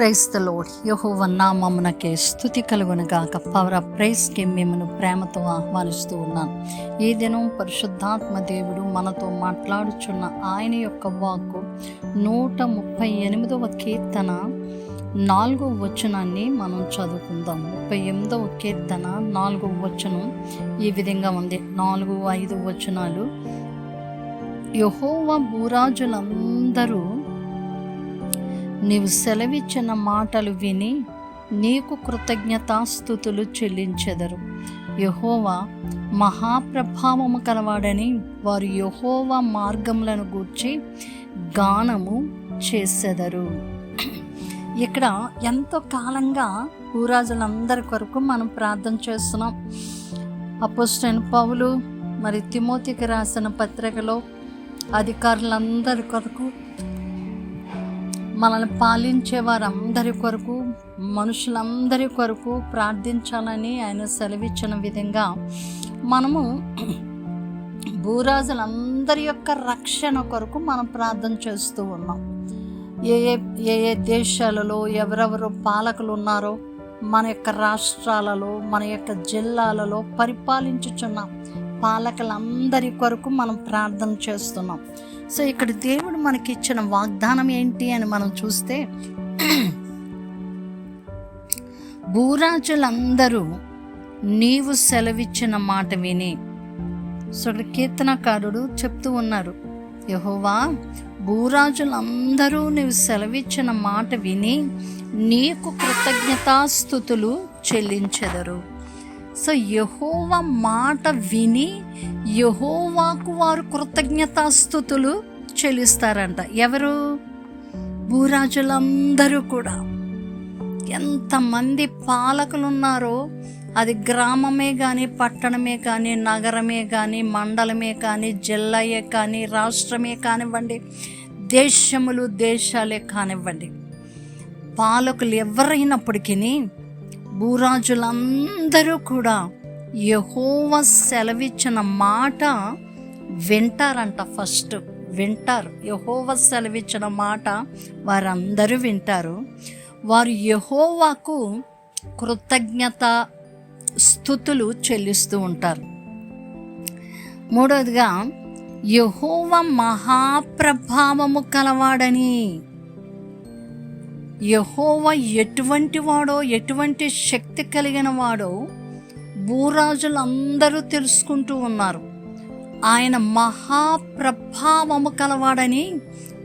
Price the load యహోవ నామమునకే స్థుతి కలుగునగాక power of ప్రైస్కి మిమ్మల్ని ప్రేమతో ఆహ్వానిస్తూ ఉన్నాను ఈ దినం పరిశుద్ధాత్మ దేవుడు మనతో మాట్లాడుచున్న ఆయన యొక్క వాక్కు నూట ముప్పై ఎనిమిదవ కీర్తన నాలుగో వచనాన్ని మనం చదువుకుందాం. ముప్పై ఎనిమిదవ కీర్తన నాలుగో వచనం ఈ విధంగా ఉంది. నాలుగు ఐదు వచనాలు. యహోవ భూరాజులందరూ నీవు సెలవిచ్చిన మాటలు విని నీకు కృతజ్ఞతాస్థుతులు చెల్లించెదరు. యహోవా మహాప్రభావము కలవాడని వారు యహోవా మార్గములను గూర్చి గానము చేసెదరు. ఇక్కడ ఎంతో కాలంగా ఊరాజులందరి కొరకు మనం ప్రార్థన చేస్తున్నాం. అపోస్టైన్ పౌలు మరి తిమోతికి రాసిన పత్రికలో అధికారులందరి కొరకు మనల్ని పాలించే వారందరి కొరకు మనుషులందరి కొరకు ప్రార్థించాలని ఆయన సెలవిచ్చిన విధంగా మనము భూరాజులందరి యొక్క రక్షణ కొరకు మనం ప్రార్థన చేస్తూ ఉన్నాం. ఏ ఏ ఏ ఏ దేశాలలో ఎవరెవరు పాలకులు ఉన్నారో మన యొక్క రాష్ట్రాలలో మన యొక్క జిల్లాలలో పరిపాలించుచున్నాం పాలకులందరి కొరకు మనం ప్రార్థన చేస్తున్నాం. సో ఇక్కడ దేవుడు మనకి ఇచ్చిన వాగ్దానం ఏంటి అని మనం చూస్తే భూరాజులందరూ నీవు సెలవిచ్చిన మాట విని సో కీర్తనకారుడు చెప్తూ ఉన్నారు యహోవా భూరాజులందరూ నీవు సెలవిచ్చిన మాట విని నీకు కృతజ్ఞతాస్థుతులు చెల్లించెదరు. సో యహోవా మాట విని యహోవాకు వారు కృతజ్ఞతాస్థుతులు చెల్లిస్తారంట. ఎవరు? భూరాజులందరూ కూడా. ఎంతమంది పాలకులు ఉన్నారో అది గ్రామమే కానీ పట్టణమే కానీ నగరమే కానీ మండలమే కానీ జిల్లాయే కానీ రాష్ట్రమే కానివ్వండి దేశములు దేశాలే కానివ్వండి. పాలకులు ఎవరైనప్పటికీ భూరాజులందరూ కూడా యహోవ సెలవిచ్చిన మాట వింటారంట ఫస్ట్. వింటారు. యహోవ సెలవిచ్చిన మాట వారందరూ వింటారు. వారు యహోవాకు కృతజ్ఞత స్థుతులు చెల్లిస్తూ ఉంటారు. మూడవదిగా యహోవ మహాప్రభావము కలవాడని యహోవ ఎటువంటి వాడో ఎటువంటి శక్తి కలిగిన వాడో భూరాజులందరూ తెలుసుకుంటూ ఉన్నారు. ఆయన మహాప్రభావము కలవాడని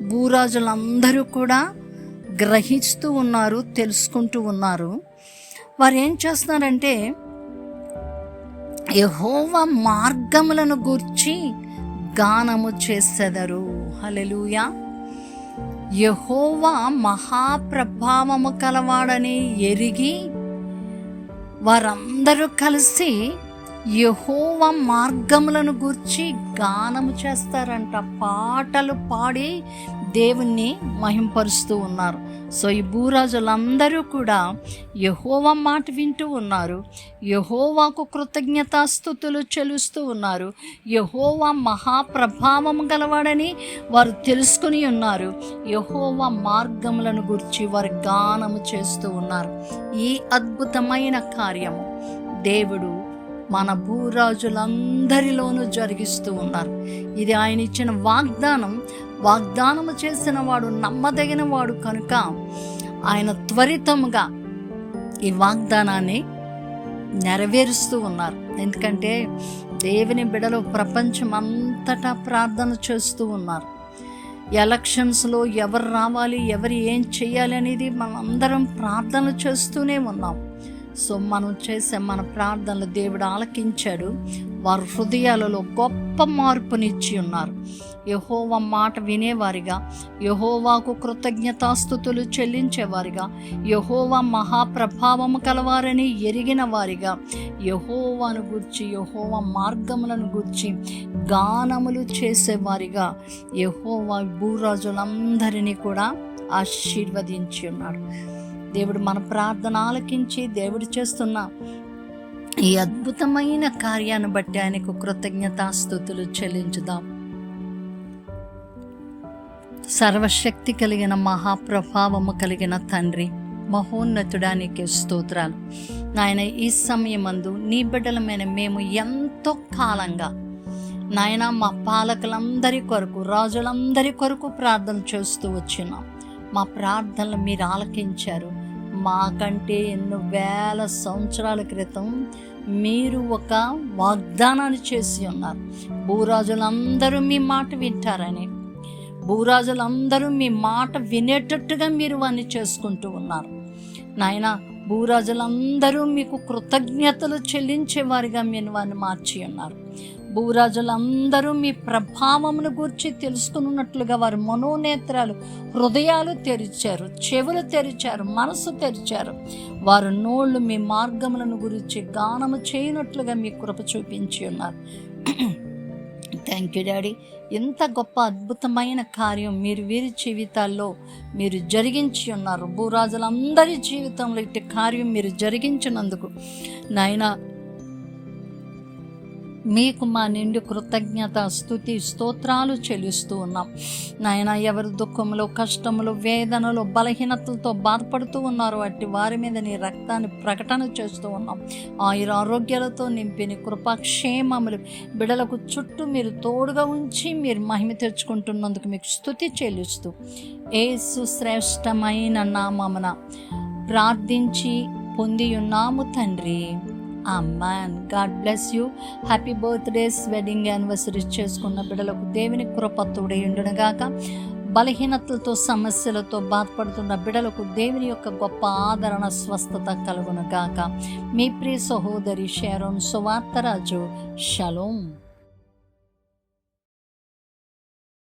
భూరాజులందరూ కూడా గ్రహిస్తూ ఉన్నారు తెలుసుకుంటూ ఉన్నారు. వారు ఏం చేస్తున్నారంటే యహోవ మార్గములను గూర్చి గానము చేసెదరు. హలెలుయా యహోవా మహాప్రభావము కలవాడని ఎరిగి వారందరూ కలిసి యహోవ మార్గములను గూర్చి గానము చేస్తారంట. పాటలు పాడి దేవుణ్ణి మహింపరుస్తూ ఉన్నారు. సో ఈ భూరాజులందరూ కూడా యహోవ మాట వింటూ ఉన్నారు. యహోవాకు కృతజ్ఞతాస్థుతులు చెలుస్తూ ఉన్నారు. యహోవా మహాప్రభావం గలవాడని వారు తెలుసుకుని ఉన్నారు. యహోవ మార్గములను గురించి వారు గానము చేస్తూ ఉన్నారు. ఈ అద్భుతమైన కార్యము దేవుడు మన భూరాజులందరిలోనూ జరిగిస్తూ ఉన్నారు. ఇది ఆయన ఇచ్చిన వాగ్దానం. వాగ్దానము చేసిన వాడు నమ్మదగిన వాడు కనుక ఆయన త్వరితముగా ఈ వాగ్దానాన్ని నెరవేరుస్తూ ఉన్నారు. ఎందుకంటే దేవుని బిడలో ప్రపంచం అంతటా ప్రార్థన చేస్తూ ఉన్నారు. ఎలక్షన్స్లో ఎవరు రావాలి ఎవరు ఏం చేయాలి అనేది మనం అందరం ప్రార్థన చేస్తూనే ఉన్నాం. సో మనం చేసే మన ప్రార్థనలు దేవుడు ఆలకించాడు. వారు హృదయాలలో గొప్ప మార్పునిచ్చి ఉన్నారు. యహోవ మాట వినేవారిగా యహోవాకు కృతజ్ఞతాస్థుతులు చెల్లించేవారిగా యహోవా మహాప్రభావము కలవారని ఎరిగిన వారిగా యహోవాను గుర్చి యహోవ మార్గములను గుర్చి గానములు చేసేవారిగా యహోవా భూరాజులందరినీ కూడా ఆశీర్వదించి ఉన్నాడు. దేవుడు మన ప్రార్థన ఆలకించి దేవుడు చేస్తున్న ఈ అద్భుతమైన కార్యాన్ని బట్టి ఆయనకు కృతజ్ఞతాస్థుతులు చెల్లించుదాం. సర్వశక్తి కలిగిన మహాప్రభావము కలిగిన తండ్రి మహోన్నతుడానికి స్తోత్రాలు. నాయన ఈ సమయమందు నీ బిడ్డలమైన మేము ఎంతో కాలంగా నాయన మా పాలకులందరి కొరకు రాజులందరి కొరకు ప్రార్థన చేస్తూ వచ్చినాం. మా ప్రార్థనలు మీరు ఆలకించారు. మాకంటే ఎన్నో వేల సంవత్సరాల క్రితం మీరు ఒక వాగ్దానాన్ని చేసి ఉన్నారు. భూరాజులందరూ మీ మాట వింటారని. భూరాజులందరూ మీ మాట వినేటట్టుగా మీరు వాన్ని చేసుకుంటూ ఉన్నారు. నాయన భూరాజులందరూ మీకు కృతజ్ఞతలు చెల్లించేవారిగా మీరు వారిని మార్చి ఉన్నారు. భూరాజులందరూ మీ ప్రభావమును గురించి తెలుసుకున్నట్లుగా వారి మనోనేత్రాలు హృదయాలు తెరిచారు చెవులు తెరిచారు మనసు తెరిచారు. వారు నోళ్ళు మీ మార్గములను గురించి గానము చేయనట్లుగా మీ కృప చూపించి ఉన్నారు. థ్యాంక్ యూ డాడీ ఎంత గొప్ప అద్భుతమైన కార్యం మీరు వీరి జీవితాల్లో మీరు జరిగించి ఉన్నారు. భూరాజులందరి జీవితంలో ఇట్టి కార్యం మీరు జరిగించినందుకు. నాయన మీకు మా నిండు కృతజ్ఞత స్థుతి స్తోత్రాలు చెల్లిస్తూ ఉన్నాం. నాయన ఎవరి దుఃఖంలో కష్టములు వేదనలు బలహీనతలతో బాధపడుతూ ఉన్నారో వాటి వారి మీద నీ రక్తాన్ని ప్రకటన చేస్తూ ఉన్నాం. ఆయుర ఆరోగ్యాలతో నింపిన కృపాక్షేమములు బిడలకు చుట్టూ మీరు తోడుగా ఉంచి మీరు మహిమ తెచ్చుకుంటున్నందుకు మీకు స్థుతి చెల్లిస్తూ ఏసు శ్రేష్టమైన నామమున ప్రార్థించి పొంది ఉన్నాము తండ్రి. Amen God bless you happy birthdays wedding anniversaries చేసుకున్న బిడ్డలకు దేవుని కృపత్తుడే ఉండునుగాక. బలహీనతలతో సమస్యలతో బాధపడుతున్న బిడలకు దేవుని యొక్క గొప్ప ఆదరణ స్వస్థత కలుగును గాక మీ ప్రియ సహోదరి షేరోన్ సువార్తరాజు. షలోం